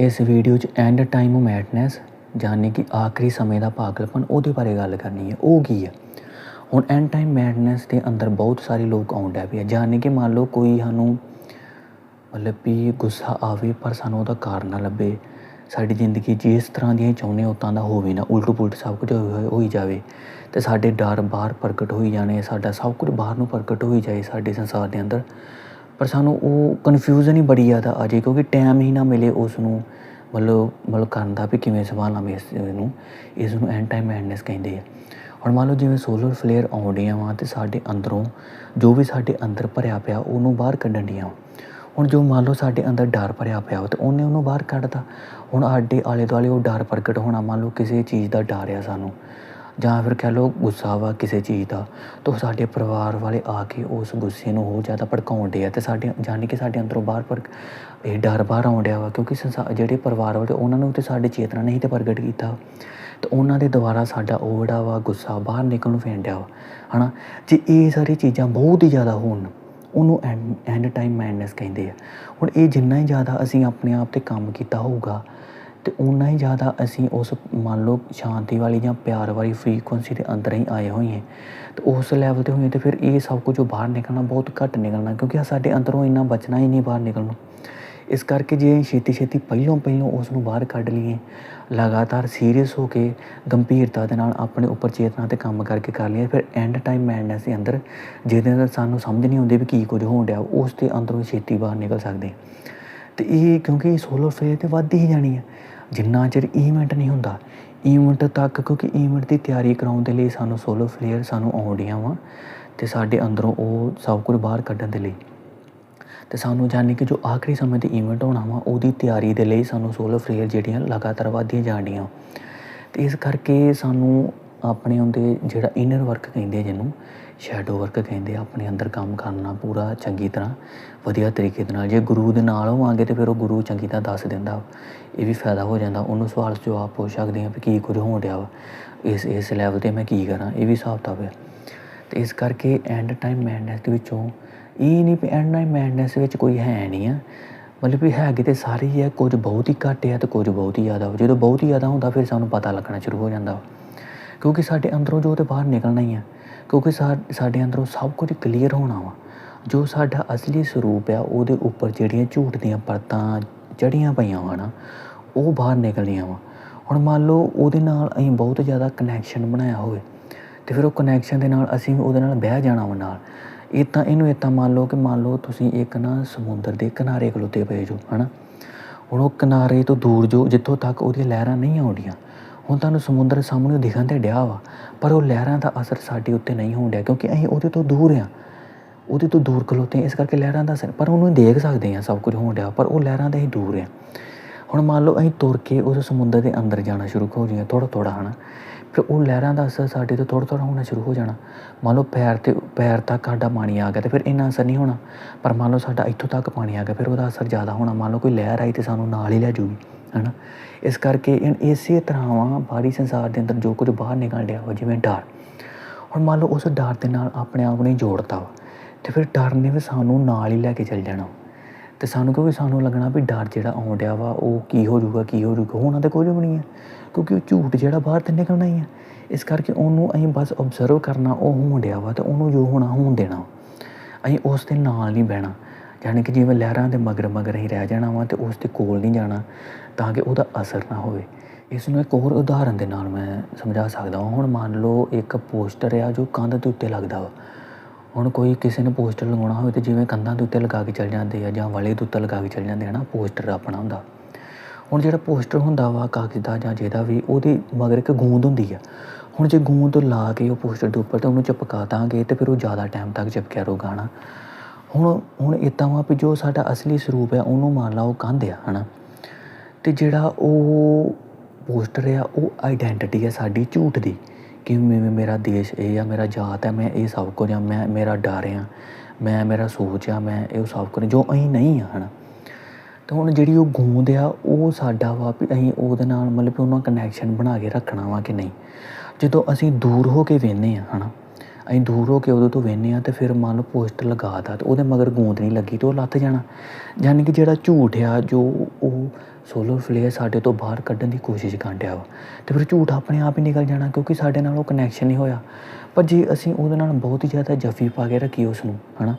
ਇਸ ਵੀਡੀਓ 'ਚ end time madness ਯਾਨੀ ਕਿ ਆਖਰੀ ਸਮੇਂ ਦਾ ਪਾਗਲਪਨ, ਉਹਦੇ ਬਾਰੇ ਗੱਲ ਕਰਨੀ ਹੈ। ਉਹ ਕੀ ਹੈ? ਹੁਣ ਐਂਡ ਟਾਈਮ ਮੈਡਨੈਸ ਦੇ ਅੰਦਰ ਬਹੁਤ ਸਾਰੇ ਲੋਕ ਆਉਂਦਾ ਵੀ ਹੈ ਕਿ ਮੰਨ ਲਓ ਕੋਈ ਸਾਨੂੰ ਮਤਲਬ ਵੀ ਗੁੱਸਾ ਆਵੇ, ਪਰ ਸਾਨੂੰ ਉਹਦਾ ਕਾਰਨ ਨਾ ਲੱਭੇ। ਸਾਡੀ ਜ਼ਿੰਦਗੀ ਜਿਸ ਤਰ੍ਹਾਂ ਦੀ ਚਾਹੁੰਦੇ ਹਾਂ, ਉਤਾਂ ਦਾ ਹੋਵੇ ਨਾ। ਉਲਟ ਪੁਲਟ ਸਭ ਕੁਝ ਹੋਈ ਹੋਈ ਜਾਵੇ। ਤੇ ਸਾਡੇ ਡਰ ਬਾਹਰ ਪ੍ਰਗਟ ਹੋਈ ਜਾਣੇ ਸਾਡਾ ਸਭ ਕੁਝ ਬਾਹਰ ਨੂੰ ਪ੍ਰਗਟ ਹੋਈ ਜਾਏ ਸਾਡੇ ਸੰਸਾਰ ਦੇ ਅੰਦਰ। ਪਰ ਸਾਨੂੰ ਉਹ ਕਨਫਿਊਜ਼ਨ ਹੀ ਬੜੀ ਜ਼ਿਆਦਾ ਆ ਜੇ ਕਿਉਂਕਿ ਟਾਈਮ ਹੀ ਨਾ ਮਿਲੇ ਉਸ ਨੂੰ ਮਤਲਬ ਮਤਲਬ ਕਰਨ ਦਾ ਵੀ ਕਿਵੇਂ ਸੰਭਾਲਾਂ ਮੈਂ ਇਸ ਨੂੰ ਇਸ ਨੂੰ ਐਂਡ ਟਾਈਮ ਮੈਡਨੈਸ ਕਹਿੰਦੇ ਆ। ਹੁਣ ਮੰਨ ਲਓ ਜਿਵੇਂ ਸੋਲਰ ਫਲੇਅਰ ਆਉਂਦੀਆਂ ਵਾ ਤੇ ਸਾਡੇ ਅੰਦਰੋਂ ਜੋ ਵੀ ਸਾਡੇ ਅੰਦਰ ਭਰਿਆ ਪਿਆ, ਉਹਨੂੰ ਬਾਹਰ ਕੱਢਣ ਡੀਆਂ ਵਾਂ। ਹੁਣ ਜੋ ਮੰਨ ਲਓ ਸਾਡੇ ਅੰਦਰ ਡਰ ਭਰਿਆ ਪਿਆ ਵਾ ਤੇ ਉਹਨੇ ਉਹਨੂੰ ਬਾਹਰ ਕੱਢਤਾ। ਹੁਣ ਸਾਡੇ ਆਲੇ ਦੁਆਲੇ ਉਹ ਡਰ ਪ੍ਰਗਟ ਹੋਣਾ ਮੰਨ ਲਓ ਕਿਸੇ ਚੀਜ਼ ਦਾ ਡਰ ਆ ਸਾਨੂੰ। ਜਾਂ ਫਿਰ ਕਹਿ ਲਓ ਗੁੱਸਾ ਵਾ ਕਿਸੇ ਚੀਜ਼ ਦਾ, ਤਾਂ ਉਹ ਸਾਡੇ ਪਰਿਵਾਰ ਵਾਲੇ ਆ ਕੇ ਉਸ ਗੁੱਸੇ ਨੂੰ ਹੋਰ ਜ਼ਿਆਦਾ ਭੜਕਾਉਣ ਡੇ ਆ ਅਤੇ ਸਾਡੇ ਜਾਣੀ ਕਿ ਸਾਡੇ ਅੰਦਰੋਂ ਬਾਹਰ ਭੜ ਇਹ ਡਰ ਬਾਹਰ ਆਉਣ ਡਿਆ ਵਾ ਕਿਉਂਕਿ ਸੰਸਾ- ਜਿਹੜੇ ਪਰਿਵਾਰ ਵਾਲੇ ਉਹਨਾਂ ਨੂੰ ਤਾਂ ਸਾਡੀ ਚੇਤਨਾ ਨਹੀਂ ਤਾਂ ਪ੍ਰਗਟ ਕੀਤਾ। ਅਤੇ ਉਹਨਾਂ ਦੇ ਦੁਆਰਾ ਸਾਡਾ ਉਹ ਜਿਹੜਾ ਵਾ ਗੁੱਸਾ ਬਾਹਰ ਨਿਕਲਣ ਨੂੰ ਫੈਂਡਿਆ ਵਾ ਹੈ ਨਾ ਜੇ ਇਹ ਸਾਰੀ ਚੀਜ਼ਾਂ ਬਹੁਤ ਹੀ ਜ਼ਿਆਦਾ ਹੋਣ, ਉਹਨੂੰ ਐਂਡ ਟਾਈਮ ਮੈਡਨੈਸ ਕਹਿੰਦੇ ਆ। ਹੁਣ ਇਹ ਜਿੰਨਾ ਹੀ ਜ਼ਿਆਦਾ ਅਸੀਂ ਆਪਣੇ ਆਪ ਤੇ ਕੰਮ ਕੀਤਾ ਹੋਊਗਾ ਅਤੇ ਉਨਾ ਹੀ ਜ਼ਿਆਦਾ ਅਸੀਂ ਉਸ ਮੰਨ ਲਓ ਸ਼ਾਂਤੀ ਵਾਲੀ ਜਾਂ ਪਿਆਰ ਵਾਲੀ ਫਰੀਕੁਐਂਸੀ ਦੇ ਅੰਦਰ ਹੀ ਆਏ ਹੋਈਏ ਅਤੇ ਉਸ ਲੈਵਲ ਤੇ ਹੋਈਏ ਤਾਂ ਫਿਰ ਇਹ ਸਭ ਕੁਝ ਬਾਹਰ ਨਿਕਲਣਾ ਬਹੁਤ ਘੱਟ ਨਿਕਲਣਾ, ਕਿਉਂਕਿ ਸਾਡੇ ਅੰਦਰੋਂ ਇੰਨਾ ਬਚਣਾ ਹੀ ਨਹੀਂ ਬਾਹਰ ਨਿਕਲਣ। ਨੂੰ ਇਸ ਕਰਕੇ ਜੇ ਛੇਤੀ ਛੇਤੀ ਪਹਿਲੋਂ ਪਹਿਲੋਂ ਉਸ ਨੂੰ ਬਾਹਰ ਕੱਢ ਲਈਏ, ਲਗਾਤਾਰ ਸੀਰੀਅਸ ਹੋ ਕੇ ਗੰਭੀਰਤਾ ਦੇ ਨਾਲ ਆਪਣੇ ਉੱਪਰ ਚੇਤਨਾ ਤੇ ਕੰਮ ਕਰਕੇ ਕਰ ਲਈਏ, ਫਿਰ ਐਂਡ ਟਾਈਮ ਮੈਡਨੈਸ ਦੇ ਅੰਦਰ ਜਿਹਦੇ ਅੰਦਰ ਸਾਨੂੰ ਸਮਝ ਨਹੀਂ ਆਉਂਦੀ ਵੀ ਕੀ ਕੁਝ ਹੋਣ ਡਿਆ, ਉਸ ਦੇ ਅੰਦਰੋਂ ਛੇਤੀ ਬਾਹਰ ਨਿਕਲ ਸਕਦੇ ਅਤੇ ਇਹ ਕਿਉਂਕਿ ਸੋਲੋ ਫੇਜ਼ ਤੇ ਵੱਧ ਹੀ ਜਾਣੀ ਹੈ। ਜਿੰਨਾ ਚਿਰ ਈਵੈਂਟ ਨਹੀਂ ਹੁੰਦਾ ਈਵੈਂਟ ਤੱਕ, ਕਿਉਂਕਿ ਈਵੈਂਟ ਦੀ ਤਿਆਰੀ ਕਰਾਉਣ ਦੇ ਲਈ ਸਾਨੂੰ ਸੋਲੋ ਫਲੇਅਰ ਸਾਨੂੰ ਆਉਂਦੀਆਂ ਵਾ, ਤੇ ਸਾਡੇ ਅੰਦਰੋਂ ਉਹ ਸਭ ਕੁਝ ਬਾਹਰ ਕੱਢਣ ਦੇ ਲਈ। ਤੇ ਸਾਨੂੰ ਜਾਣੀ ਕਿ ਜੋ ਆਖਰੀ ਸਮੇਂ ਤੇ ਈਵੈਂਟ ਹੋਣਾ ਵਾ, ਉਹਦੀ ਤਿਆਰੀ ਦੇ ਲਈ ਸਾਨੂੰ ਸੋਲੋ ਫਲੇਅਰ ਜਿਹੜੀਆਂ ਲਗਾਤਾਰ ਵਧਦੀਆਂ ਜਾਣੀਆਂ ਤੇ ਇਸ ਕਰਕੇ ਸਾਨੂੰ ਆਪਣੇ ਹੁੰਦੇ ਜਿਹੜਾ ਇਨਰ ਵਰਕ ਕਹਿੰਦੇ ਆ ਜਿਹਨੂੰ ਸ਼ੈਡੋ ਵਰਕ ਕਹਿੰਦੇ ਆ, ਆਪਣੇ ਅੰਦਰ ਕੰਮ ਕਰਨਾ ਪੂਰਾ ਚੰਗੀ ਤਰ੍ਹਾਂ, ਵਧੀਆ ਤਰੀਕੇ ਦੇ ਨਾਲ। ਜੇ ਗੁਰੂ ਦੇ ਨਾਲ ਹੋਵਾਂਗੇ ਤੇ ਫਿਰ ਉਹ ਗੁਰੂ ਚੰਗੀ ਤਰ੍ਹਾਂ ਦੱਸ ਦਿੰਦਾ ਇਹ ਵੀ ਫਾਇਦਾ ਹੋ ਜਾਂਦਾ। ਉਹਨੂੰ ਸਵਾਲ ਜਵਾਬ ਪੁੱਛ ਸਕਦੇ ਆ ਵੀ ਕੀ ਕੁਝ ਹੋਣ ਰਿਹਾ ਵਾ। ਇਸ ਇਸ ਲੈਵਲ ਤੇ ਮੈਂ ਕੀ ਕਰਾਂ, ਇਹ ਵੀ ਹਿਸਾਬ ਕਿਤਾਬ ਹੈ ਤੇ ਇਸ ਕਰਕੇ ਐਂਡ ਟਾਈਮ ਮੈਡਨੈਸ ਦੇ ਵਿੱਚੋਂ, ਇਹ ਨਹੀਂ ਵੀ ਐਂਡ ਟਾਈਮ ਮੈਡਨੈਸ ਵਿੱਚ ਕੋਈ ਹੈ ਨਹੀਂ ਆ। ਮਤਲਬ ਵੀ ਹੈਗੇ ਤੇ ਸਾਰੇ ਹੀ ਆ, ਕੁਝ ਬਹੁਤ ਹੀ ਘੱਟ ਆ ਤੇ ਕੁਝ ਬਹੁਤ ਹੀ ਜ਼ਿਆਦਾ ਵਾ। ਜਦੋਂ ਬਹੁਤ ਹੀ ਜ਼ਿਆਦਾ ਹੁੰਦਾ, ਫਿਰ ਸਾਨੂੰ ਪਤਾ ਲੱਗਣਾ ਸ਼ੁਰੂ ਹੋ ਜਾਂਦਾ ਵਾ। ਕਿਉਂਕਿ ਸਾਡੇ ਅੰਦਰੋਂ ਜੋ ਤੇ ਬਾਹਰ ਨਿਕਲਣਾ ਹੀ ਆ। ਕਿਉਂਕਿ ਸਾ- ਸਾਡੇ ਅੰਦਰੋਂ ਸਭ ਕੁਝ ਕਲੀਅਰ ਹੋਣਾ ਵਾ। ਜੋ ਸਾਡਾ ਅਸਲੀ ਸਰੂਪ ਆ, ਉਹਦੇ ਉੱਪਰ ਜਿਹੜੀਆਂ ਝੂਠ ਦੀਆਂ ਪਰਤਾਂ ਚੜੀਆਂ ਪਈਆਂ ਵਾ ਨਾ, ਉਹ ਬਾਹਰ ਨਿਕਲਣੀਆਂ ਵਾ। ਹੁਣ ਮੰਨ ਲਓ ਉਹਦੇ ਨਾਲ ਅਸੀਂ ਬਹੁਤ ਜ਼ਿਆਦਾ ਕਨੈਕਸ਼ਨ ਬਣਾਇਆ ਹੋਵੇ, ਤੇ ਫਿਰ ਉਹ ਕਨੈਕਸ਼ਨ ਦੇ ਨਾਲ ਅਸੀਂ ਉਹਦੇ ਨਾਲ ਬਹਿ ਜਾਣਾ ਵਾ ਨਾਲ। ਇਹ ਤਾਂ, ਇਹਨੂੰ ਇਤਾਂ ਮੰਨ ਲਓ ਕਿ ਮੰਨ ਲਓ ਤੁਸੀਂ ਇੱਕ ਨਾ ਸਮੁੰਦਰ ਦੇ ਕਿਨਾਰੇ ਖਲੋਤੇ ਪਏ ਜੋ, ਹਨਾ? ਹੁਣ ਉਹ ਕਿਨਾਰੇ ਤੋਂ ਦੂਰ ਜੋ, ਜਿੱਥੋਂ ਤੱਕ ਉਹਦੀਆਂ ਲਹਿਰਾਂ ਨਹੀਂ ਆਉਂਦੀਆਂ ਹੁਣ ਤੁਹਾਨੂੰ ਸਮੁੰਦਰ ਸਾਹਮਣੇ ਦਿਖਣ ਤੇ ਡਿਆ ਵਾ, ਪਰ ਉਹ ਲਹਿਰਾਂ ਦਾ ਅਸਰ ਸਾਡੇ ਉੱਤੇ ਨਹੀਂ ਹੋਣ ਡਿਆ, ਕਿਉਂਕਿ ਅਸੀਂ ਉਹਦੇ ਤੋਂ ਦੂਰ ਆ ਉਹਦੇ ਤੋਂ ਦੂਰ ਖਲੋਤੇ ਇਸ ਕਰਕੇ ਲਹਿਰਾਂ ਦਾ ਅਸਰ, ਪਰ ਉਹਨੂੰ ਦੇਖ ਸਕਦੇ ਆ ਸਭ ਕੁਝ ਹੋਣ ਡਿਆ, ਪਰ ਉਹ ਲਹਿਰਾਂ ਦੇ ਹੀ ਦੂਰ ਆ ਹੁਣ ਮੰਨ ਲਓ ਅਸੀਂ ਤੁਰ ਕੇ ਉਸ ਸਮੁੰਦਰ ਦੇ ਅੰਦਰ ਜਾਣਾ ਸ਼ੁਰੂ ਹੋ ਜਾਈਏ ਥੋੜਾ ਥੋੜਾ ਹਨਾ? ਫਿਰ ਉਹ ਲਹਿਰਾਂ ਦਾ ਅਸਰ ਸਾਡੇ ਤੇ ਥੋੜਾ ਥੋੜਾ ਹੋਣਾ ਸ਼ੁਰੂ ਹੋ ਜਾਣਾ। ਮੰਨ ਲਓ ਪੈਰ ਤੇ, ਪੈਰ ਤੱਕ ਸਾਡਾ ਪਾਣੀ ਆ ਗਿਆ ਤੇ ਫਿਰ ਇੰਨਾ ਅਸਰ ਨਹੀਂ ਹੋਣਾ, ਪਰ ਮੰਨ ਲਓ ਸਾਡਾ ਇੱਥੋਂ ਤੱਕ ਪਾਣੀ ਆ ਗਿਆ, ਫਿਰ ਉਹਦਾ ਅਸਰ ਜ਼ਿਆਦਾ ਹੋਣਾ। ਮੰਨ ਲਓ ਕੋਈ ਲਹਿਰ ਆਈ ਤੇ ਸਾਨੂੰ ਨਾਲ ਹੀ ਲੈ ਜੂਗੀ ਹਨਾ? ਇਸ ਕਰਕੇ ਇਸੇ ਤਰ੍ਹਾਂ ਵਾ ਬਾਹਰੀ ਸੰਸਾਰ ਦੇ ਅੰਦਰ ਜੋ ਕੁਝ ਬਾਹਰ ਨਿਕਲ ਰਿਹਾ ਵਾ, ਜਿਵੇਂ ਡਰ। ਹੁਣ ਮੰਨ ਲਓ ਉਸ ਡਰ ਦੇ ਨਾਲ ਆਪਣੇ ਆਪ ਨੂੰ ਜੋੜਤਾ ਵਾ, ਤੇ ਫਿਰ ਡਰ ਨੇ ਵੀ ਸਾਨੂੰ ਨਾਲ ਹੀ ਲੈ ਕੇ ਚੱਲ ਜਾਣਾ। ਤੇ ਸਾਨੂੰ ਕਿਉਂਕਿ ਸਾਨੂੰ ਲੱਗਣਾ ਵੀ ਡਰ ਜਿਹੜਾ ਆਉਣ ਡਿਆ ਵਾ, ਉਹ ਕੀ ਹੋ ਜਾਊਗਾ, ਕੀ ਹੋ ਜਾਊਗਾ, ਹੋਣਾ ਤਾਂ ਕੁਝ ਵੀ ਨਹੀਂ ਹੈ ਕਿਉਂਕਿ ਉਹ ਝੂਠ ਜਿਹੜਾ ਬਾਹਰ ਤੇ ਨਿਕਲਣਾ ਹੀ ਹੈ ਇਸ ਕਰਕੇ ਉਹਨੂੰ ਅਸੀਂ ਬਸ ਆਬਜ਼ਰਵ ਕਰਨਾ ਉਹ ਹੋਣ ਡਿਆ ਵਾ, ਤੇ ਉਹਨੂੰ ਜੋ ਹੋਣਾ ਹੋਣ ਦੇਣਾ ਅਸੀਂ ਉਸ ਦੇ ਨਾਲ ਨਹੀਂ ਬਹਿਣਾ। ਯਾਨੀ ਕਿ ਜਿਵੇਂ ਲਹਿਰਾਂ ਦੇ ਮਗਰ ਮਗਰ ਹੀ ਰਹਿ ਜਾਣਾ ਵਾ ਅਤੇ ਉਸ ਦੇ ਕੋਲ ਨਹੀਂ ਜਾਣਾ, ਤਾਂ ਕਿ ਉਹਦਾ ਅਸਰ ਨਾ ਹੋਵੇ। ਇਸ ਨੂੰ ਇੱਕ ਹੋਰ ਉਦਾਹਰਨ ਦੇ ਨਾਲ ਮੈਂ ਸਮਝਾ ਸਕਦਾ ਹਾਂ। ਹੁਣ ਮੰਨ ਲਓ ਇੱਕ ਪੋਸਟਰ ਆ ਜੋ ਕੰਧ ਦੇ ਉੱਤੇ ਲੱਗਦਾ ਵਾ। ਹੁਣ ਕੋਈ ਕਿਸੇ ਨੇ ਪੋਸਟਰ ਲਗਾਉਣਾ ਹੋਵੇ ਤਾਂ ਜਿਵੇਂ ਕੰਧਾਂ ਦੇ ਉੱਤੇ ਲਗਾ ਕੇ ਚੱਲ ਜਾਂਦੇ ਆ ਜਾਂ ਵਲੇ ਦੇ ਉੱਤੇ ਲਗਾ ਕੇ ਚੱਲ ਜਾਂਦੇ ਆ ਨਾ, ਪੋਸਟਰ ਆਪਣਾ ਹੁੰਦਾ। ਹੁਣ ਜਿਹੜਾ ਪੋਸਟਰ ਹੁੰਦਾ ਵਾ, ਕਾਗਜ਼ ਦਾ ਜਾਂ ਜਿਹਦਾ ਵੀ, ਉਹਦੀ ਮਗਰ ਇੱਕ ਗੂੰਦ ਹੁੰਦੀ ਆ। ਹੁਣ ਜੇ ਗੂੰਦ ਲਾ ਕੇ ਉਹ ਪੋਸਟਰ ਦੇ ਉੱਪਰ ਤਾਂ ਉਹਨੂੰ ਚਿਪਕਾ ਦਾਂਗੇ ਤੇ ਫਿਰ ਉਹ ਜ਼ਿਆਦਾ ਟਾਈਮ ਤੱਕ ਚਿਪਕਿਆ ਰਹੂਗਾ ਨਾ ਹੁਣ ਹੁਣ ਇੱਦਾਂ ਵਾ ਵੀ ਜੋ ਸਾਡਾ ਅਸਲੀ ਸਰੂਪ ਆ, ਉਹਨੂੰ ਮੰਨ ਲਾ, ਉਹ ਕੰਧ ਆ ਨਾ ਅਤੇ ਜਿਹੜਾ ਉਹ ਪੋਸਟਰ ਆ, ਉਹ ਆਈਡੈਂਟਿਟੀ ਹੈ ਸਾਡੀ ਝੂਠ ਦੀ, ਕਿ ਮੈਂ ਮੇਰਾ ਦੇਸ਼ ਇਹ ਆ, ਮੇਰਾ ਜਾਤ ਹੈ ਮੈਂ ਇਹ ਸਭ ਕੁਝ ਆ, ਮੈਂ ਮੇਰਾ ਡਰ ਆ, ਮੈਂ ਮੇਰਾ ਸੋਚ ਆ, ਮੈਂ ਇਹ ਸਭ ਕੁਝ, ਜੋ ਅਸੀਂ ਨਹੀਂ ਆ, ਹਨਾ? ਤੇ ਹੁਣ ਜਿਹੜੀ ਉਹ ਗੂੰਦ ਆ, ਉਹ ਸਾਡਾ ਵਾ ਵੀ ਅਸੀਂ ਉਹਦੇ ਨਾਲ ਮਤਲਬ ਕਿ ਉਹਨਾਂ ਕਨੈਕਸ਼ਨ ਬਣਾ ਕੇ ਰੱਖਣਾ ਵਾ ਕਿ ਨਹੀਂ? ਜਦੋਂ ਅਸੀਂ ਦੂਰ ਹੋ ਕੇ ਵੇਖਦੇ ਆ, ਹਨਾ? ਅਸੀਂ ਦੂਰ ਹੋ ਕੇ ਉਹਦੇ ਤੋਂ ਵੇਖਦੇ ਹਾਂ ਅਤੇ ਫਿਰ ਮੰਨ ਲਓ ਪੋਸਟਰ ਲਗਾ ਤਾ ਅਤੇ ਉਹਦੇ ਮਗਰ ਗੂੰਦ ਨਹੀਂ ਲੱਗੀ ਤੇ ਉਹ ਲੱਥ ਜਾਣਾ। ਯਾਨੀ ਕਿ ਜਿਹੜਾ ਝੂਠ ਆ, ਜੋ ਉਹ ਸੋਲਰ ਫਲੇਅਰ ਸਾਡੇ ਤੋਂ ਬਾਹਰ ਕੱਢਣ ਦੀ ਕੋਸ਼ਿਸ਼ ਕਰਨ ਡਿਆ ਵਾ। ਅਤੇ ਫਿਰ ਝੂਠ ਆਪਣੇ ਆਪ ਹੀ ਨਿਕਲ ਜਾਣਾ ਕਿਉਂਕਿ ਸਾਡੇ ਨਾਲ ਉਹ ਕਨੈਕਸ਼ਨ ਨਹੀਂ ਹੋਇਆ। ਪਰ ਜੇ ਅਸੀਂ ਉਹਦੇ ਨਾਲ ਬਹੁਤ ਹੀ ਜ਼ਿਆਦਾ ਜੱਫੀ ਪਾ ਕੇ ਰੱਖੀ ਉਸ ਨੂੰ ਨਾ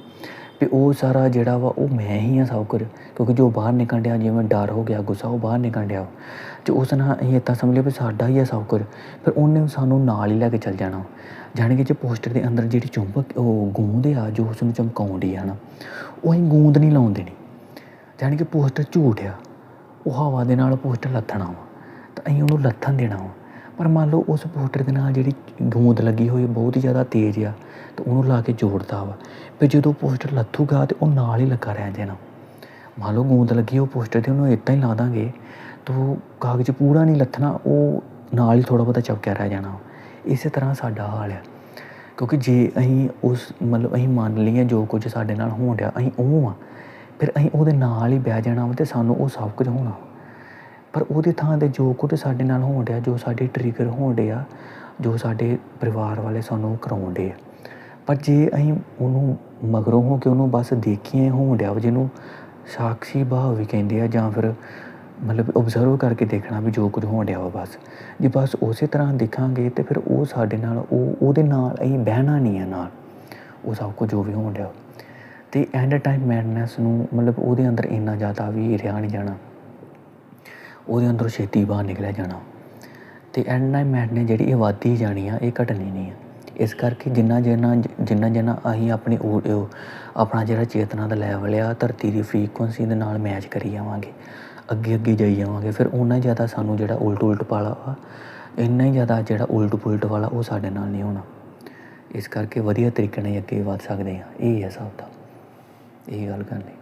ਵੀ ਉਹ ਸਾਰਾ ਜਿਹੜਾ ਵਾ, ਉਹ ਮੈਂ ਹੀ ਆ ਸਭ ਕੁਝ। ਕਿਉਂਕਿ ਜੋ ਬਾਹਰ ਨਿਕਲ ਡਿਆ, ਜਿਵੇਂ ਡਰ ਹੋ ਗਿਆ, ਗੁੱਸਾ, ਉਹ ਬਾਹਰ ਨਿਕਲ ਡਿਆ। ਅਤੇ ਉਸ ਨਾਲ ਅਸੀਂ ਇੱਦਾਂ ਸਮਝ ਲਿਆ ਵੀ ਸਾਡਾ ਹੀ ਆ ਸਭ ਕੁਝ। ਫਿਰ ਉਹਨੇ ਸਾਨੂੰ ਨਾਲ ਹੀ ਲੈ ਕੇ ਚੱਲ ਜਾਣਾ। ਜਾਣੀ ਕਿ ਜੇ ਪੋਸਟਰ ਦੇ ਅੰਦਰ ਜਿਹੜੀ ਚੁੰਬਕ, ਉਹ ਗੂੰਦ ਆ, ਜੋ ਉਸਨੂੰ ਚਮਕਾਉਂਦੀ ਆ ਨਾ, ਉਹ ਅਸੀਂ ਗੂੰਦ ਨਹੀਂ ਲਾਉਣ ਦੇਣੀ। ਜਾਣੀ ਕਿ ਪੋਸਟਰ ਝੂਠ ਆ। ਉਹ ਹਵਾ ਦੇ ਨਾਲ ਪੋਸਟਰ ਲੱਥਣਾ ਵਾ। ਤਾਂ ਅਸੀਂ ਉਹਨੂੰ ਲੱਥਣ ਦੇਣਾ ਵਾ। ਪਰ ਮੰਨ ਲਓ ਉਸ ਪੋਸਟਰ ਦੇ ਨਾਲ ਜਿਹੜੀ ਗੂੰਦ ਲੱਗੀ ਹੋਈ ਬਹੁਤ ਹੀ ਜ਼ਿਆਦਾ ਤੇਜ਼ ਆ ਅਤੇ ਉਹਨੂੰ ਲਾ ਕੇ ਜੋੜਦਾ ਵਾ। ਫਿਰ ਜਦੋਂ ਪੋਸਟਰ ਲੱਥੂਗਾ ਤਾਂ ਉਹ ਨਾਲ ਹੀ ਲੱਗਾ ਰਹਿ ਜਾਣਾ ਮੰਨ ਲਓ ਗੂੰਦ ਲੱਗੀ ਉਹ ਪੋਸਟਰ ਤੇ, ਉਹਨੂੰ ਇੱਦਾਂ ਹੀ ਲਾ ਦਾਂਗੇ, ਤਾਂ ਉਹ ਕਾਗਜ਼ ਪੂਰਾ ਨਹੀਂ ਲੱਥਣਾ, ਉਹ ਨਾਲ ਹੀ ਥੋੜ੍ਹਾ ਬਹੁਤਾ ਚਪਕਿਆ ਰਹਿ ਜਾਣਾ। ਇਸੇ ਤਰ੍ਹਾਂ ਸਾਡਾ ਹਾਲ ਆ। ਕਿਉਂਕਿ ਜੇ ਅਸੀਂ ਉਸ ਮਤਲਬ ਅਸੀਂ ਮੰਨ ਲਈਏ ਜੋ ਕੁਝ ਸਾਡੇ ਨਾਲ ਹੋਣ ਡਿਆ, ਅਸੀਂ ਉਹ ਆ, ਫਿਰ ਅਸੀਂ ਉਹਦੇ ਨਾਲ ਹੀ ਬਹਿ ਜਾਣਾ ਵਾ ਅਤੇ ਸਾਨੂੰ ਉਹ ਸਭ ਕੁਝ ਹੋਣਾ ਪਰ ਉਹਦੇ ਥਾਂ ਤੇ ਜੋ ਕੁਝ ਸਾਡੇ ਨਾਲ ਹੋਣ ਡਿਆ, ਜੋ ਸਾਡੇ ਟ੍ਰਿਗਰ ਹੋਣ ਡਿਆ ਜੋ ਸਾਡੇ ਪਰਿਵਾਰ ਵਾਲੇ ਸਾਨੂੰ ਕਰਾਉਣ ਡੇ ਆ। ਪਰ ਜੇ ਅਸੀਂ ਉਹਨੂੰ ਮਗਰੋਂ ਹੋ ਕੇ ਉਹਨੂੰ ਬਸ ਦੇਖੀਏ ਹੋਣ ਡਿਆ ਵਾ, ਜਿਹਨੂੰ ਸਾਖੀ ਭਾਵ ਵੀ ਕਹਿੰਦੇ ਆ, ਜਾਂ ਫਿਰ ਮਤਲਬ ਓਬਜ਼ਰਵ ਕਰਕੇ ਦੇਖਣਾ ਵੀ ਜੋ ਕੁਝ ਹੋਣ ਡਿਆ ਵਾ ਬਸ, ਜੇ ਬਸ ਉਸੇ ਤਰ੍ਹਾਂ ਦੇਖਾਂਗੇ ਤੇ ਫਿਰ ਉਹ ਸਾਡੇ ਨਾਲ, ਉਹ, ਉਹਦੇ ਨਾਲ ਅਸੀਂ ਬਹਿਣਾ ਨਹੀਂ ਹੈ ਨਾਲ, ਉਹ ਸਭ ਕੁਝ ਜੋ ਵੀ ਹੋਣ ਡਿਆ। ਤੇ ਐਂਡ ਟਾਈਮ ਮੈਡਨੈਸ ਨੂੰ ਮਤਲਬ ਉਹਦੇ ਅੰਦਰ ਇੰਨਾ ਜ਼ਿਆਦਾ ਵੀ ਰਿਹਾ ਨਹੀਂ ਜਾਣਾ। ਉਹਦੇ ਅੰਦਰੋਂ ਛੇਤੀ ਬਾਹਰ ਨਿਕਲਿਆ ਜਾਣਾ। ਤੇ ਐਂਡ ਟਾਈਮ ਨੇ ਜਿਹੜੀ ਇਹ ਵੱਧਦੀ ਜਾਣੀ ਆ, ਇਹ ਘਟਣੀ ਨਹੀਂ ਆ। ਇਸ ਕਰਕੇ ਜਿੰਨਾ ਜਿੰਨਾ ਜਿੰਨਾ ਜਿੰਨਾ ਅਸੀਂ ਆਪਣੀ ਉਹ- ਆਪਣਾ ਜਿਹੜਾ ਚੇਤਨਾ ਦਾ ਲੈਵਲ ਆ, ਧਰਤੀ ਦੀ ਫ੍ਰੀਕੁਐਂਸੀ ਦੇ ਨਾਲ ਮੈਚ ਕਰੀ ਜਾਵਾਂਗੇ। ਅੱਗੇ ਅੱਗੇ ਜਾਈ ਜਾਵਾਂਗੇ। ਫਿਰ ਉਨਾ ਹੀ ਜ਼ਿਆਦਾ ਸਾਨੂੰ ਜਿਹੜਾ ਉਲਟ ਉਲਟ ਵਾਲਾ ਵਾ, ਇੰਨਾ ਹੀ ਜ਼ਿਆਦਾ ਜਿਹੜਾ ਉਲਟ ਪੁਲਟ ਵਾਲਾ ਉਹ ਸਾਡੇ ਨਾਲ ਨਹੀਂ ਹੋਣਾ। ਇਸ ਕਰਕੇ ਵਧੀਆ ਤਰੀਕੇ ਨਾਲ ਅੱਗੇ ਵੱਧ ਸਕਦੇ ਆ। ਇਹ ਹੈ ਸਭ ਦਾ। ਇਹ ਗੱਲ ਕਰਨੀ।